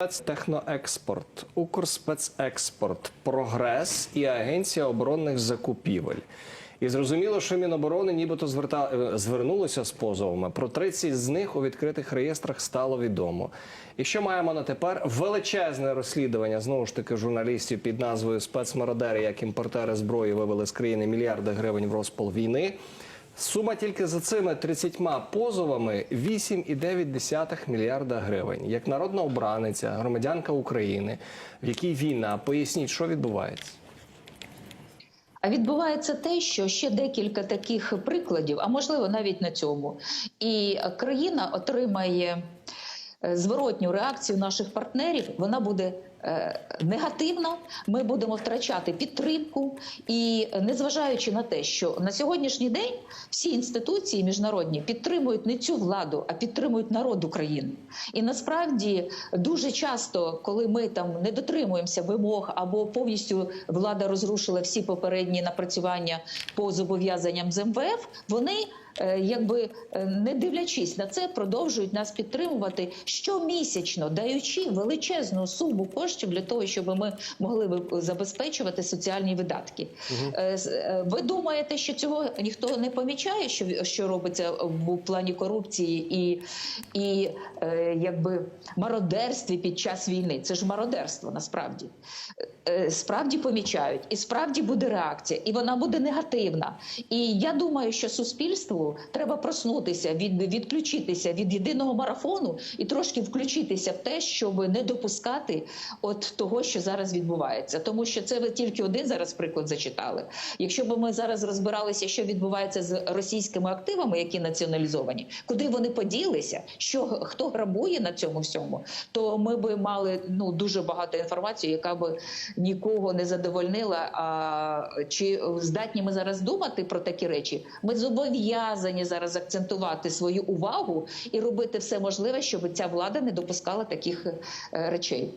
Спецтехноекспорт, Укрспецекспорт, Прогрес і Агенція оборонних закупівель. І зрозуміло, що Міноборони нібито зверта... е, звернулося з позовами. Про 30 з них у відкритих реєстрах стало відомо. І що маємо на тепер? Величезне розслідування знову ж таки журналістів під назвою Спецмародери, як імпортери зброї вивели з країни мільярди гривень в розпал війни. Сума тільки за цими 30 позовами 8,9 мільярда гривень. Як народна обраниця, громадянка України, в якій війна, поясніть, що відбувається. А відбувається те, що ще декілька таких прикладів, а можливо навіть на цьому, і країна отримає зворотню реакцію наших партнерів. Вона буде е, негативна. Ми будемо втрачати підтримку, і е, незважаючи на те, що на сьогоднішній день всі інституції міжнародні підтримують не цю владу, а підтримують народ України. І насправді дуже часто, коли ми там не дотримуємося вимог або повністю влада розрушила всі попередні напрацювання по зобов'язанням з МВФ, вони е, якби е, не дивлячись на це, продовжують нас підтримувати щомісячно, даючи величезну суму коштів для того, щоб ми могли би забезпечувати соціальні видатки. Е, е, Ви думаєте, що цього ніхто не помічає, що, що робиться в плані корупції і, і е, якби мародерстві під час війни? Це ж мародерство насправді. Е, Справді помічають, і справді буде реакція, і вона буде негативна. І я думаю, що суспільству треба проснутися, від, відключитися від єдиного марафону і трошки включитися в те, щоб не допускати от того, що зараз відбувається. Тому що це ви тільки один зараз приклад зачитали. Якщо б ми зараз розбиралися, що відбувається з російськими активами, які націоналізовані, куди вони поділися, що хто грабує на цьому всьому, то ми би мали ну дуже багато інформації, яка би нікого не задовольнила. А чи здатні ми зараз думати про такі речі? Ми зобов'язані зараз акцентувати свою увагу і робити все можливе, щоб ця влада не допускала таких е, речей.